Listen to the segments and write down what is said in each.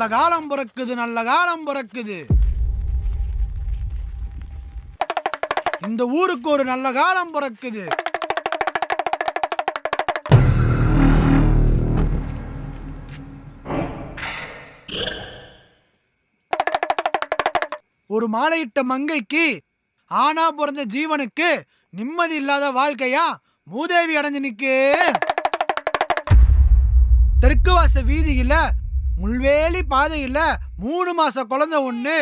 நல்ல காலம் பிறக்குது நல்ல காலம் பிறக்குது. இந்த ஊருக்கு ஒரு நல்ல காலம் பிறக்குது. ஒரு மாலையிட்ட மங்கைக்கு ஆனா பிறந்த ஜீவனுக்கு நிம்மதி இல்லாத வாழ்க்கையா? மூதேவி அடைஞ்சு நிக்கு. தெற்கு வாச வீதியில முள்வேலி பாதையில் மூணு மாச குழந்தை ஒன்று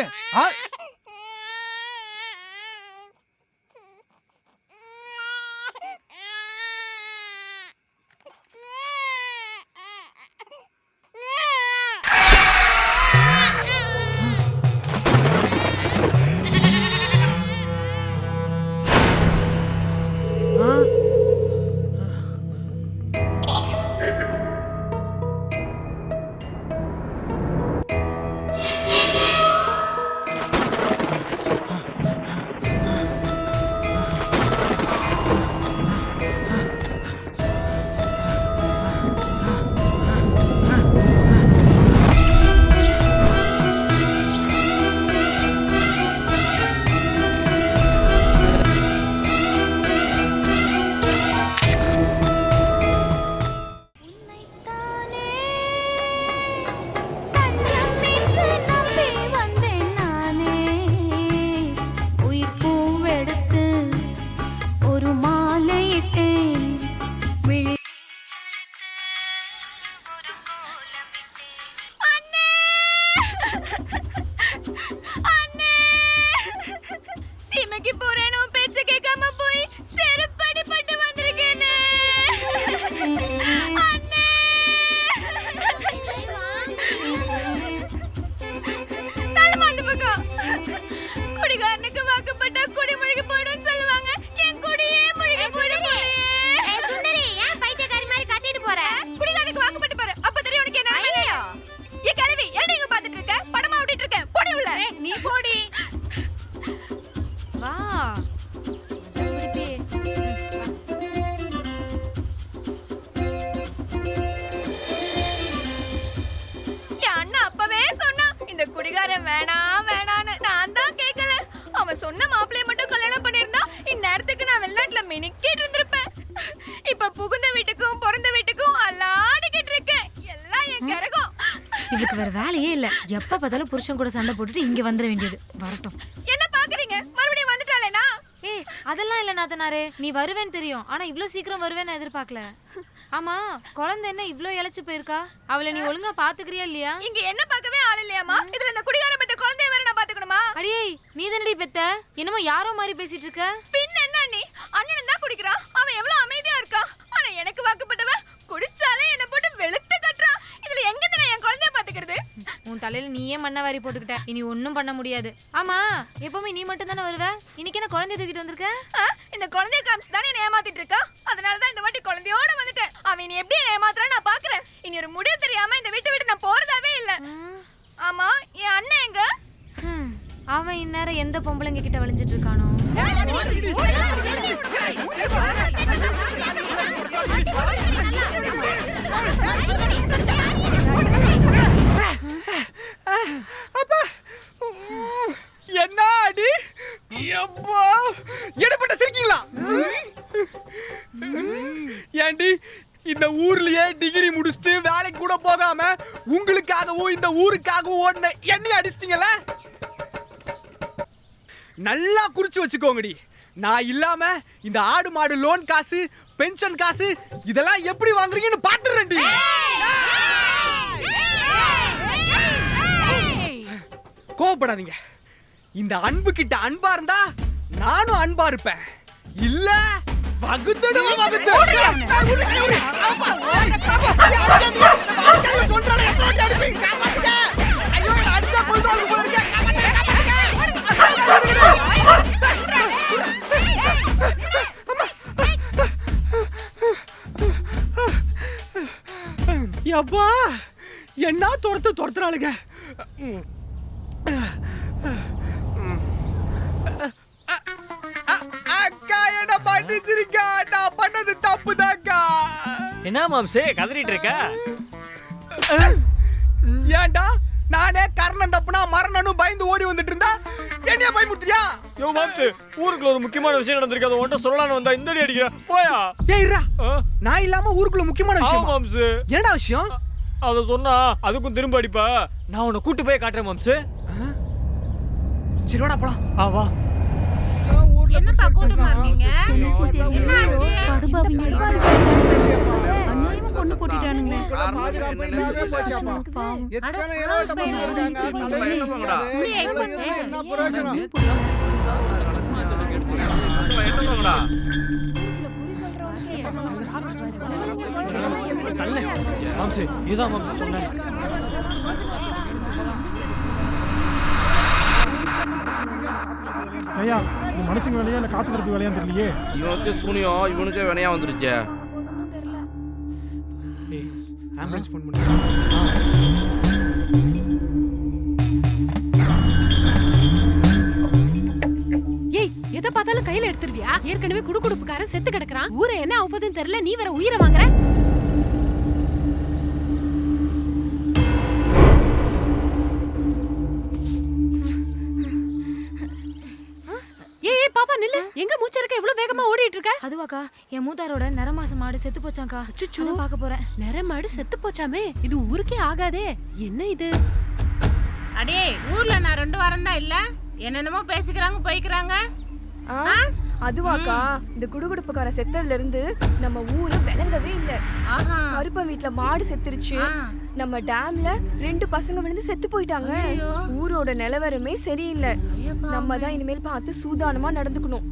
வேலையே இல்ல. எப்ப பார்த்தாலும் புருஷன் கூட சண்டை போட்டுட்டு இங்க வந்துட வேண்டியது. வரட்டும். என்ன பாக்குறீங்க? மறுபடியும் வந்துட்டாலேனா ஏய் அதெல்லாம் இல்ல நாத்தனாரே. நீ வருவேன்னு தெரியும். ஆனா இவ்ளோ சீக்கிரம் வருவேன்னு எதிர்பார்க்கல. ஆமா குழந்தை என்ன இவ்ளோ இழைச்சு போயிருக்கா? அவளை நீ ஒழுங்கா பாத்துக்கிறியா இல்லையா? இங்க என்ன பார்க்கவே ஆள் இல்லையாமா இதுல இந்த குடிகார பெத்த குழந்தைய வேற நான் பாத்துக்கணுமா? அடியே நீ தானடி பெத்த? என்னமோ யாரோ மாதிரி பேசிட்டு இருக்க? பின்ன என்ன நீ அண்ணன் தான் குடிக்கிறான்? அவன் எவ்வளவு அமைதியா இருக்கான்? ஆனா எனக்கு வாக்குப்பட்டவன் குடிச்சாலே என்ன போட்டு வெளுத்து கட்டுறான். இதுல எங்க நான் என் குழந்தைய பாத்துக்கிறது உன் தலையில நீயே மண்ணை வாரி போட்டுக்கிட்ட இனி ஒன்னும் பண்ண முடியாது ஆமா எப்பவுமே நீ மட்டும் தானே வருவ இன்னைக்கு என்ன குழந்தைய தூக்கிட்டு வந்திருக்க ஆ, இந்த குழந்தைய காமிச்சு தானே என்ன ஏமாத்திட்டு இருக்கா அதனாலதான் இந்த வாட்டி குழந்தையோட வந்துட்டேன் அவன் இனி எப்படி என்ன ஏமாத்துறான்னு நான் பாக்குறேன் இனி ஒரு முடிவு தெரியாம இந்த வீட்டை விட்டு நான் போறதாவே இல்ல ஆமா என் அண்ணன் எங்க அவன் இந்நேரம் எந்த பொம்பளைங்க கிட்ட வளைஞ்சிட்டு இருக்கானோ என்ன எப்பா எடுப்பட்ட சிரிக்கீங்களா ஏண்டி இந்த ஊர்லயே டிகிரி முடிச்சுட்டு வேலைக்கு கூட போகாம உங்களுக்காகவும் இந்த ஊருக்காகவும் ஓடின எண்ணெய் அடிச்சிட்டீங்கல்ல நல்லா குறிச்சு வச்சுக்கோங்கடி நான் இல்லாம இந்த ஆடு மாடு லோன் காசு பென்ஷன் காசு இதெல்லாம் எப்படி வாங்குறீங்கன்னு பாத்துறேன்டி கோவப்படாதீங்க இந்த அன்பு கிட்ட அன்பா இருந்தா நானும் அன்பா இருப்பேன் இல்ல வகுத்துடுவேன் வகுத்து அப்பா என்ன துரத்து துரத்துறாளுங்க என்ன பண்ணிச்சிருக்கா நான் பண்ணது தப்புதாக்கா. என்ன மாம்சே கதறிட்டு இருக்க? ஏன்டா? நானே கர்ணன் தப்புனா மரணனும் பயந்து ஓடி வந்துட்டு இருந்தா? என்னைய பயமுறுத்தியா? யோ மாம்சு ஊருக்குள்ள ஒரு முக்கியமான விஷயம் நடந்திருக்கு. அதை உன்ட்ட சொல்லலாம்னு வந்தா இந்த அடி அடிக்கிற. போயா? ஏய் இருடா. ஆ? நான் இல்லாம ஊருக்குள்ள முக்கியமான விஷயம்? மாம்சு. என்னடா விஷயம்? அத சொன்னா அதுக்கும் திரும்ப அடிப்பா. நான் உன்னை கூட்டு போய் காட்டுறேன் மாம்சு. சரி வாடா போலாம். ஆ வா. என்னப்பா கூட்டமா இருக்கீங்க என்ன ஆச்சு? அநியாயமா கொண்டு. தள்ள மாம்சு இதான் மாம்சு சொன்னேன். ஐயா இது மனுஷங்க வேலையா இல்லை காத்து கருப்பு வேலையான்னு தெரியலையே? இவனுக்கு சூனியம் இவனுக்கே வினையா வந்துருச்சே. ஆம்புலன்ஸ் ஃபோன் பண்ணு ஏய் எதை பார்த்தாலும் கையில எடுத்துருவியா? ஏற்கனவே குடுகுடுப்புக்காரன் செத்து கிடக்குறான். ஊரை என்ன ஆகுதுன்னு தெரியல நீ வேற உயிரை வாங்குற? பாப்பா நில்லு. எங்க மூச்சு இருக்க இவ்வளவு வேகமா ஓடிட்டு இருக்க அதுவாக்கா என் மூத்தாரோட நரமாச மாடு செத்து போச்சாக்கா. அதான் பார்க்க போறேன். நரமாடு செத்து போச்சாமே? இது ஊருக்கே ஆகாதே. என்ன இது? அடே ஊர்ல நான் ரெண்டு வாரம் தான் இல்ல. என்னென்னமோ பேசிக்கிறாங்க போய்க்கிறாங்க. ஆ, அதுவாக்கா இந்த குடுகுடுப்புக்கார செத்ததுல இருந்து நம்ம ஊரு விளங்கவே இல்ல. ஆஹா. கருப்பன் வீட்ல மாடு செத்துருச்சு. நம்ம டேம்ல ரெண்டு பசங்க விழுந்து செத்து போயிட்டாங்க. ஊரோட நிலவரமே சரியில்லை. நம்ம தான் இனிமேல் பார்த்து சூதானமா நடந்துக்கணும்.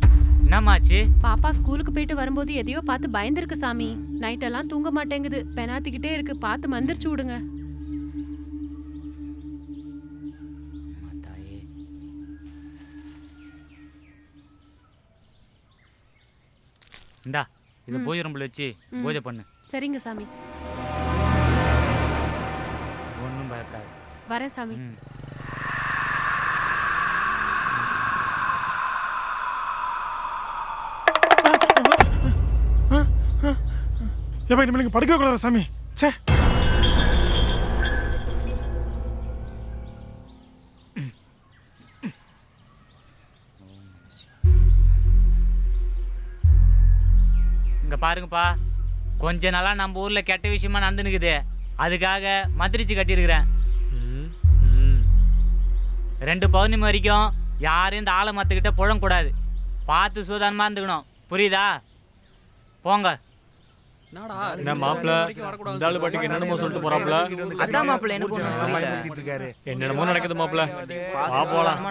என்னம்மாச்சு? பாப்பா ஸ்கூலுக்கு போயிட்டு வரும்போது எதையோ பார்த்து பயந்துருக்கு சாமி. நைட் எல்லாம் தூங்க மாட்டேங்குது. பெனாத்திக்கிட்டே இருக்கு. பார்த்து மந்திரிச்சு விடுங்க. இந்தா இதை பூஜை ரூமில் வச்சு பூஜை பண்ணு. சரிங்க சாமி. ஒன்றும் பயப்படாது. வரேன் சாமி. ஏப்பா இனிமேல் படுக்க கூடாது சாமி. பாருங்கப்பா. கொஞ்ச நாளாக நம்ம ஊரில் கெட்ட விஷயமா நடந்துனுக்குது அதுக்காக மந்திரிச்சு கட்டியிருக்கிறேன். ம், ம். ரெண்டு பௌர்ணமி வரைக்கும் யாரும் இந்த ஆளை மத்துக்கிட்ட புழங்கக்கூடாது பார்த்து சூதானமாக இருந்துக்கணும். புரியுதா? போங்க. என்ன மாப்பிள? இந்த ஆளு பாட்டுக்கு என்னென்னமோ சொல்லிட்டு போறாப்ல அதான் மாப்பிள்ள எனக்கு என்னென்னமோ நடக்குது மாப்பிள. வா போலாம்.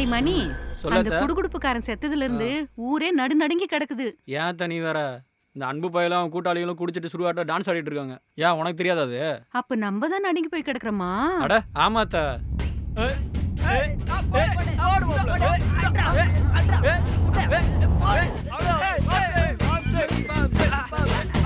டேய் மணி சொல்ல அந்த அத்தை. குடுகுடுப்புக்காரன் செத்ததுல இருந்து ஊரே நடு நடுங்கி கிடக்குது ஏன் தனி வேற இந்த அன்பு பயலாம் கூட்டாளிகளும் குடிச்சிட்டு சுடுகாட்ட டான்ஸ் ஆடிட்டு இருக்காங்க ஏன் உனக்கு தெரியாதா அது அப்ப நம்ம தான் நடுங்கி போய் கிடக்குறோமா அட ஆமாத்த என்னடா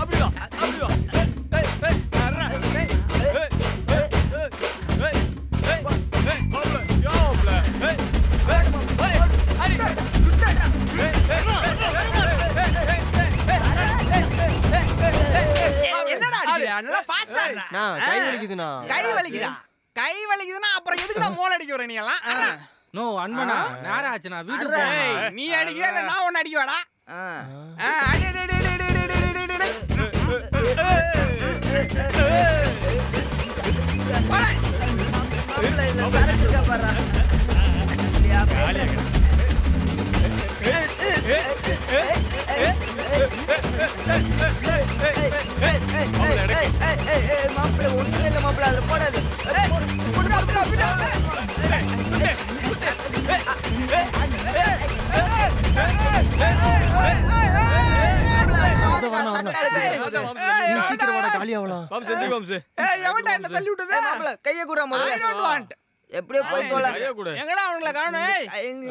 நல்லா ஃபாஸ்டா கை வலிக்குதுண்ணா. கை வலிக்குதா? கை வலிக்குதுன்னா அப்புறம் எதுக்குடா மோல் அடிக்க வர நீ எல்லாம்? நோ அன்பனா நேரம் ஆச்சு நான் வீட்டுக்கு போறேன் நீ அடிக்கிற இல்ல நான் உன்னை அடிக்க வாடா? ஆ. அடி, அடி, அடி, அடி, அடி, அடி, அடி, அடி, அடி. மாப்பிள்ள இல்ல சரக்கு இருக்கா மாப்பிள்ள ஒண்ணுமே இல்ல மாப்பிள்ள கையை கூட முதல்ல எப்படியோ போய். எங்கடா அவனுங்கள காணோம்?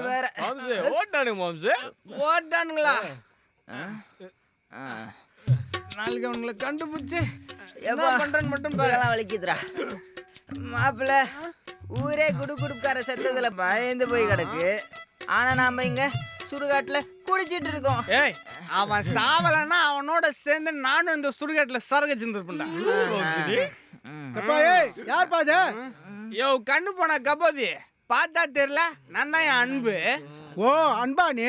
வேற. மாம்சு ஓட்டானுங்க மாம்சு. ஓட்டானுங்களா? ஆ. நாளைக்கு அவனுங்கள கண்டுபிடிச்சு என்ன பண்றேன்னு மட்டும் பாரு. இதெல்லாம் வலிக்குதுடா. மாப்பிள்ள ஊரே குடு குடுக்கார செத்ததுல பயந்து போய் கிடக்கு. ஆனா நாம இங்க சுடுகாட்டுல குடிச்சிட்டு இருக்கோம். ஏய் அவன் சாவலன்னா அவனோட சேர்ந்து நானும் இந்த சுடுகாட்டுல சரக்கு ம். ஏய் யார் பாது யோ கண்ணு போன கபோதி. பார்த்தா தெரியல. நான் தான் என் அன்பு. ஓ அன்பா நீ?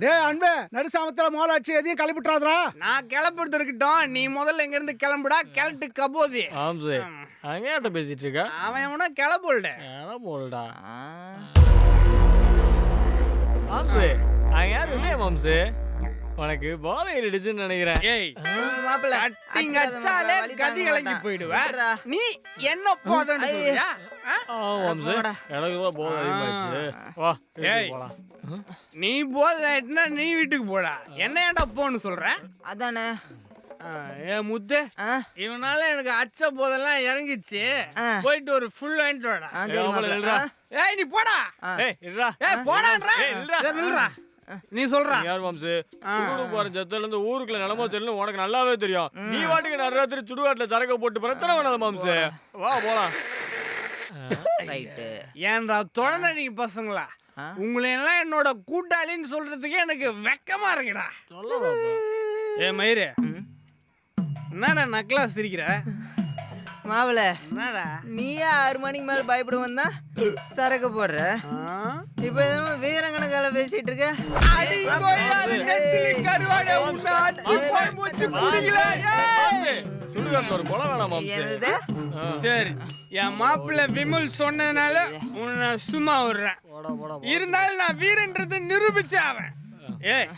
டேய் அன்பு நடுசாமத்துல மோலாட்சி எதையும் கிளப்பிட்டுறாதரா நான் கிளப்புறது இருக்கட்டும் நீ முதல்ல இங்க இருந்து கிளம்புடா. கிளட்டு கபோதி. மாம்சு அங்கே யார்கிட்ட பேசிட்டு இருக்க அவன் எவனோ கிளப்புல்ட ஏன்னா போல்டா. ஆ. மாம்சு அங்கே யார் இல்லையா மாம்சு? உனக்கு போதை ஏறிடுச்சுன்னு நினைக்கிறேன். ஏய் மாப்பிள்ளை, கட்டிங் தாங்க கதி கலங்கி. போயிடுவ. நீ என்ன போதன்னு சொல்றியா. எனக்கு தான் போதை அதிகமாச்சு வா ஏய். நீ போதாயிட்டுனா நீ வீட்டுக்கு போடா. என்ன ஏன்டா போன்னு சொல்ற? அதானே. ஏ முத்து இவனால எனக்கு அச்ச போதெல்லாம் இறங்கிச்சு. போயிட்டு ஒரு ஃபுல் வாங்கிட்டு வாடா. ஏய், நீ போடா. ஏய் இருடா ஏய் போடான்றா. ஏய், நில்றா. நீ சொல்றா. யார் மாம்சு. ஊருக்கு போற ஜத்துல இருந்து ஊருக்குள்ள நிலமோ தெரியல உனக்கு நல்லாவே தெரியும். நீ வாட்டுக்கு நடுராத்திரி சுடுகாட்டுல சரக்க போட்டு பிரச்சனை வேணாத மாம்சு. வா போலாம். ஏன்டா தொடர்ந்து நீங்க பசங்களா? உங்களை எல்லாம் என்னோட கூட்டாளின்னு சொல்றதுக்கே எனக்கு வெக்கமா இருக்குடா. ஏ மயிரு என்னடா நக்கலா சிரிக்கிற? மாப்பிள்ள என்னடா? நீயே ஆறு மணிக்கு மேல பயப்பட வந்தா சரக்கு போடுற? இப்ப என்னமோ வீரங்கணக்கால பேசிட்டு இருக்க. சரி என் மாப்பிள்ளை விமல் சொன்னதுனால உன்னை சும்மா விடுறேன். இருந்தாலும் நான் வீரன்றது நிரூபிச்சு அவன் ஏய்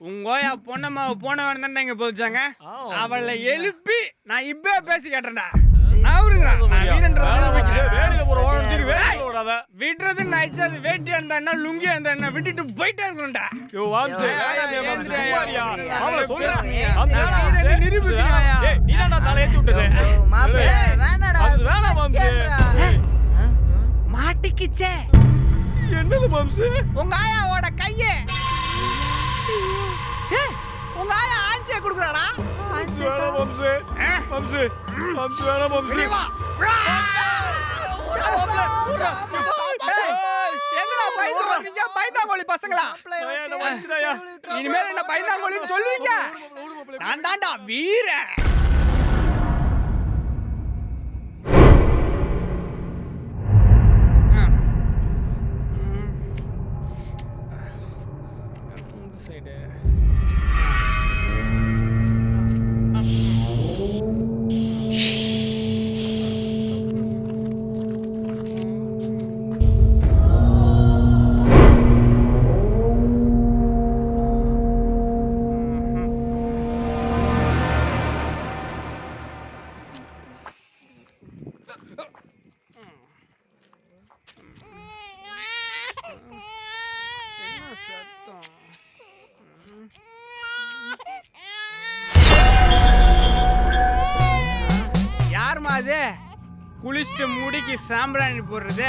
உங்க ஓயா பொண்ணம்மாவை போனவன் தானே இங்க போச்சாங்க? ஆமா. அவளை எழுப்பி நான் இப்பவே பேசி கேட்டேன்டா. நான் விடுறேன். நான் வீரன்றதை போற ஓரம் விடாத. அது என்ன லுங்கியா இருந்தா என்ன விட்டுட்டு போயிட்டே இருக்கணும்டா. யோ? ஏய், அவளை வேணாம், ஏய், மாம்சு, நிரூபிக்கிறியா? ஏய், நீதான்டா தலை ஏத்தி விட்டது. வேணாடா. மாம்சு. மாட்டிக்கிச்சே. என்னது மாம்சு? உங்க ஆயாவோட கையே. உங்க ஆயா ஆஞ்சியை கொடுக்குறாடா. வேணாம் மாம்சு. மாம்சு மாம்சு வேணாம் மாம்சு. பயந்தாங்கோலி பசங்களா? இனிமேல் என்ன பயந்தாங்கோலின்னு சொல்லுவீங்க நான் தான்டா வீரன் சத்தம் யாரும்மா அது? குளிச்சுட்டு முடிக்கு சாம்பிராணி போடுறது.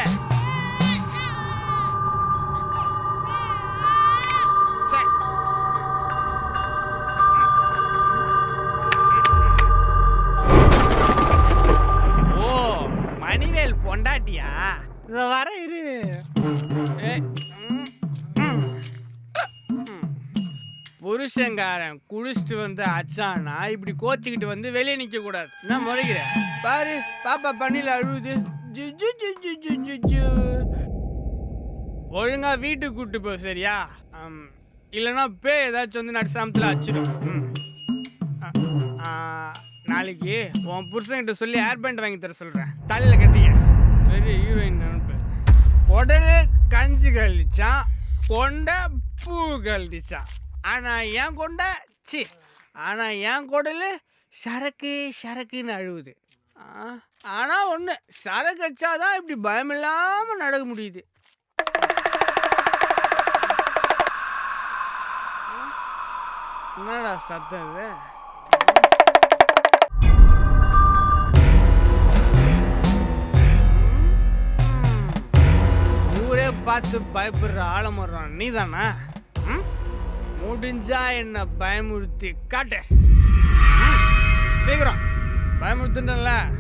புருஷங்காரன் வந்து அச்சானா இப்படி கோச்சிக்கிட்டு வந்து வெளியே நிக்க கூடாது. என்ன முறைகிற பாரு பாப்பா பண்ணில அழுகுது ஜு, ஜு, ஜு, ஜு, ஜு, ஒழுங்கா வீட்டுக்கு கூட்டு போ சரியா? இல்லைன்னா பே ஏதாச்சும் வந்து நடு சாமத்தில் அச்சிடும். ம். நாளைக்கு உன் புருஷன்கிட்ட சொல்லி ஹேர் பேண்ட் வாங்கி தர சொல்கிறேன் தலையில் கட்டிக்க. சரி ஹீரோயின் உடனே கஞ்சி கழிச்சான் கொண்ட பூ கழிச்சான் ஆனால் ஏன் கொண்ட சி ஆனால் என் குடல் சரக்கு சரக்குன்னு அழுவுது. ஆனால் ஒன்று சரக்கு வச்சாதான் இப்படி பயமில்லாமல் நடக்க முடியுது. என்னடா சத்தம் இது? ஊரே பார்த்து பயப்படுற ஆழமுறான் நீ தானே முடிஞ்சா என்ன பயமுறுத்தி காட்டு. சீக்கிரம். பயமுறுத்துன்றல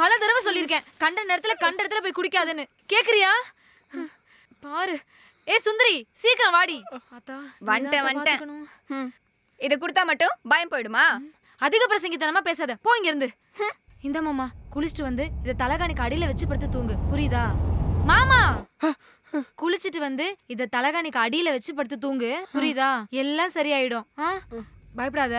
பல தடவை சொல்லியிருக்கேன். கண்ட நேரத்துல கண்ட இடத்துல போய் குடிக்காதேன்னு. கேக்குறியா? பாரு. ஏ சுந்தரி சீக்கிரம் வாடி. வந்துட்டேன் வந்துட்டேன். இதை கொடுத்தா மட்டும் பயம் போயிடுமா? அதிக பிரசங்கித்தனமா பேசாத. போ இங்க இருந்து இந்த மாமா குளிச்சுட்டு வந்து இத தலகாணிக்கு அடியில வச்சு படுத்து தூங்கு. புரியுதா? மாமா! குளிச்சிட்டு வந்து இத தலகாணிக்கு அடியில வச்சு படுத்து தூங்கு. புரியுதா? எல்லாம் சரியாயிடும். பயப்படாத.